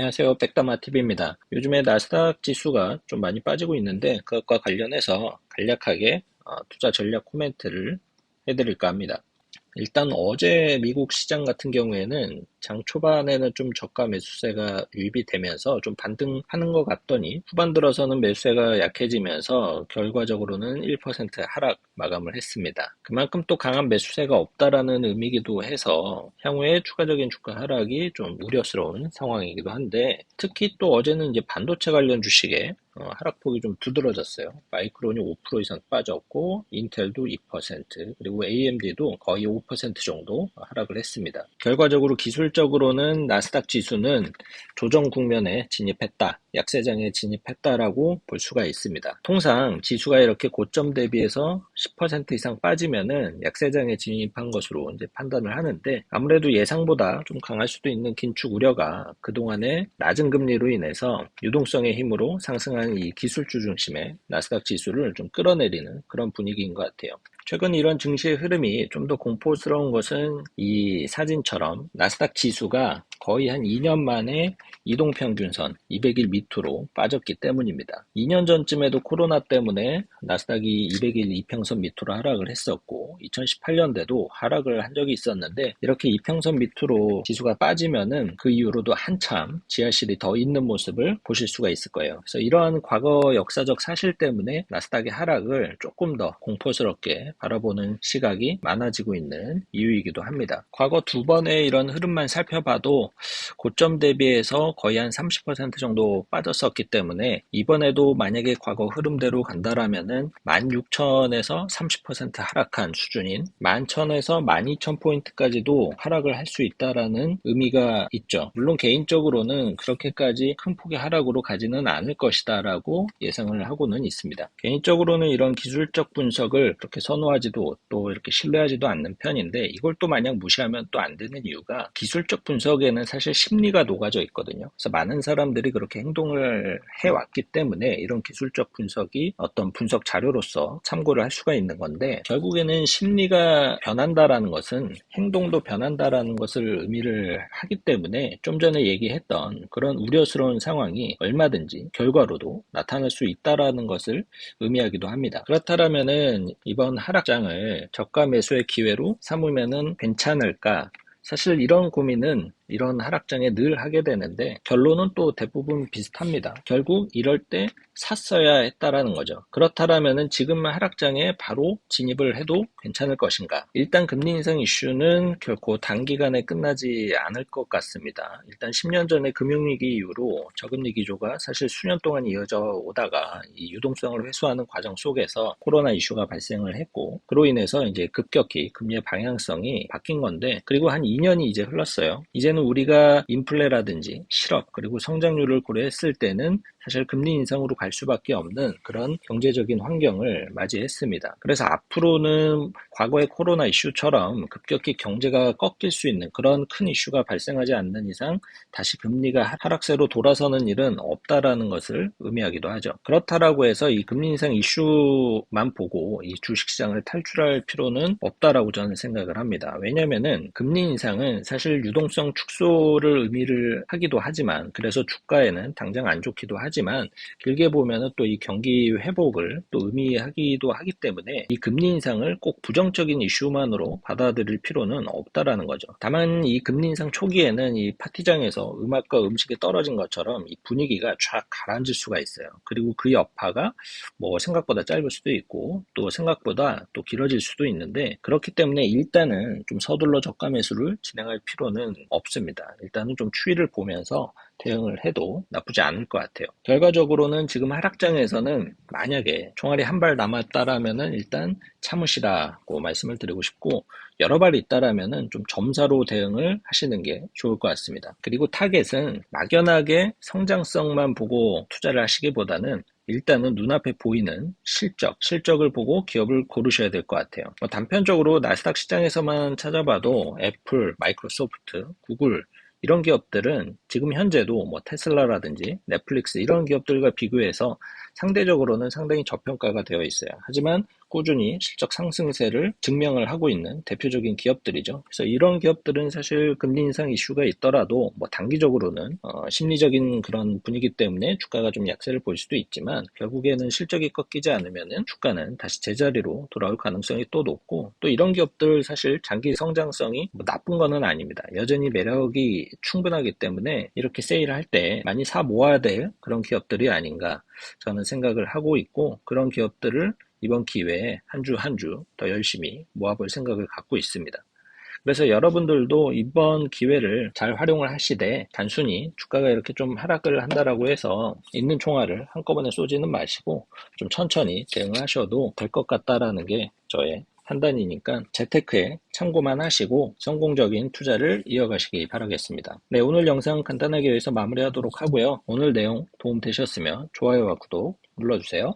안녕하세요. 백다마TV입니다. 요즘에 나스닥 지수가 좀 많이 빠지고 있는데 그것과 관련해서 간략하게 어, 투자 전략 코멘트를 해드릴까 합니다. 일단 어제 미국 시장 같은 경우에는 장 초반에는 좀 저가 매수세가 유입이 되면서 좀 반등하는 것 같더니 후반 들어서는 매수세가 약해지면서 결과적으로는 1% 하락 마감을 했습니다. 그만큼 또 강한 매수세가 없다라는 의미이기도 해서 향후에 추가적인 주가 하락이 좀 우려스러운 상황이기도 한데 특히 또 어제는 이제 반도체 관련 주식에 어, 하락폭이 좀 두드러졌어요. 마이크론이 5% 이상 빠졌고 인텔도 2% 그리고 AMD도 거의 5% 정도 하락을 했습니다. 결과적으로 기술 적으로는 나스닥 지수는 조정 국면에 진입했다. 약세장에 진입했다라고 볼 수가 있습니다. 통상 지수가 이렇게 고점 대비해서 10% 이상 빠지면은 약세장에 진입한 것으로 이제 판단을 하는데 아무래도 예상보다 좀 강할 수도 있는 긴축 우려가 그동안에 낮은 금리로 인해서 유동성의 힘으로 상승한 이 기술주 중심의 나스닥 지수를 좀 끌어내리는 그런 분위기인 것 같아요. 최근 이런 증시의 흐름이 좀 더 공포스러운 것은 이 사진처럼 나스닥 지수가 거의 한 2년 만에 이동평균선 200일 밑으로 빠졌기 때문입니다. 2년 전쯤에도 코로나 때문에 나스닥이 200일 이평선 밑으로 하락을 했었고 2018년대도 하락을 한 적이 있었는데 이렇게 이평선 밑으로 지수가 빠지면은 그 이후로도 한참 지하실이 더 있는 모습을 보실 수가 있을 거예요. 그래서 이러한 과거 역사적 사실 때문에 나스닥의 하락을 조금 더 공포스럽게 바라보는 시각이 많아지고 있는 이유이기도 합니다. 과거 두 번의 이런 흐름만 살펴봐도 고점 대비해서 거의 한 30% 정도 빠졌었기 때문에 이번에도 만약에 과거 흐름대로 간다라면은 16,000에서 30% 하락한 수준인 11,000에서 12,000포인트까지도 하락을 할 수 있다라는 의미가 있죠. 물론 개인적으로는 그렇게까지 큰 폭의 하락으로 가지는 않을 것이다라고 예상을 하고는 있습니다. 개인적으로는 이런 기술적 분석을 그렇게 선호하지도 또 이렇게 신뢰하지도 않는 편인데 이걸 또 마냥 무시하면 또 안 되는 이유가 기술적 분석에는 안에는 사실 심리가 녹아져 있거든요. 그래서 많은 사람들이 그렇게 행동을 해왔기 때문에 이런 기술적 분석이 어떤 분석 자료로서 참고를 할 수가 있는 건데 결국에는 심리가 변한다라는 것은 행동도 변한다라는 것을 의미를 하기 때문에 좀 전에 얘기했던 그런 우려스러운 상황이 얼마든지 결과로도 나타날 수 있다라는 것을 의미하기도 합니다. 그렇다면은 이번 하락장을 저가 매수의 기회로 삼으면은 괜찮을까? 사실 이런 고민은 이런 하락장에 늘 하게 되는데 결론은 또 대부분 비슷합니다. 결국 이럴 때 샀어야 했다라는 거죠. 그렇다라면은 지금 하락장에 바로 진입을 해도 괜찮을 것인가? 일단 금리 인상 이슈는 결코 단기간에 끝나지 않을 것 같습니다. 일단 10년 전에 금융위기 이후로 저금리 기조가 사실 수년 동안 이어져 오다가 이 유동성을 회수하는 과정 속에서 코로나 이슈가 발생을 했고 그로 인해서 이제 급격히 금리의 방향성이 바뀐 건데 그리고 한 2년이 이제 흘렀어요. 이제는 우리가 인플레라든지 실업 그리고 성장률을 고려했을 때는 사실 금리 인상으로 갈 수밖에 없는 그런 경제적인 환경을 맞이했습니다. 그래서 앞으로는 과거의 코로나 이슈처럼 급격히 경제가 꺾일 수 있는 그런 큰 이슈가 발생하지 않는 이상 다시 금리가 하락세로 돌아서는 일은 없다라는 것을 의미하기도 하죠. 그렇다라고 해서 이 금리 인상 이슈만 보고 이 주식시장을 탈출할 필요는 없다라고 저는 생각을 합니다. 왜냐면은 금리 인상은 사실 유동성 축 소를 의미를 하기도 하지만 그래서 주가에는 당장 안 좋기도. 하지만 길게 보면은 또 이 경기 회복을 또 의미하기도 하기 때문에 이 금리 인상을 꼭 부정적인 이슈만으로 받아들일 필요는 없다라는 거죠. 다만 이 금리 인상 초기에는 이 파티장에서 음악과 음식이 떨어진 것처럼 이 분위기가 쫙 가라앉을 수가 있어요. 그리고 그 여파가 뭐 생각보다 짧을 수도 있고 또 생각보다 또 길어질 수도 있는데 그렇기 때문에 일단은 좀 서둘러 저가 매수를 진행할 필요는 없습니다. 일단은 좀 추이를 보면서 대응을 해도 나쁘지 않을 것 같아요. 결과적으로는 지금 하락장에서는 만약에 총알이 한 발 남았다라면은 일단 참으시라고 말씀을 드리고 싶고 여러 발 있다라면은 좀 점사로 대응을 하시는 게 좋을 것 같습니다. 그리고 타겟은 막연하게 성장성만 보고 투자를 하시기보다는 일단은 눈앞에 보이는 실적, 실적을 보고 기업을 고르셔야 될 것 같아요. 뭐 단편적으로 나스닥 시장에서만 찾아봐도 애플, 마이크로소프트, 구글 이런 기업들은 지금 현재도 뭐 테슬라라든지 넷플릭스 이런 기업들과 비교해서 상대적으로는 상당히 저평가가 되어 있어요. 하지만 꾸준히 실적 상승세를 증명을 하고 있는 대표적인 기업들이죠. 그래서 이런 기업들은 사실 금리 인상 이슈가 있더라도 뭐 단기적으로는 어, 심리적인 그런 분위기 때문에 주가가 좀 약세를 볼 수도 있지만 결국에는 실적이 꺾이지 않으면은 주가는 다시 제자리로 돌아올 가능성이 또 높고 또 이런 기업들 사실 장기 성장성이 뭐 나쁜 거는 아닙니다. 여전히 매력이 충분하기 때문에 이렇게 세일을 할 때 많이 사 모아야 될 그런 기업들이 아닌가 저는 생각을 하고 있고 그런 기업들을 이번 기회에 한 주 한 주 더 열심히 모아볼 생각을 갖고 있습니다. 그래서 여러분들도 이번 기회를 잘 활용을 하시되 단순히 주가가 이렇게 좀 하락을 한다라고 해서 있는 총알을 한꺼번에 쏘지는 마시고 좀 천천히 대응하셔도 될 것 같다라는 게 저의 판단이니까 재테크에 참고만 하시고 성공적인 투자를 이어가시기 바라겠습니다. 네, 오늘 영상 간단하게 여기서 마무리하도록 하고요. 오늘 내용 도움 되셨으면 좋아요와 구독 눌러주세요.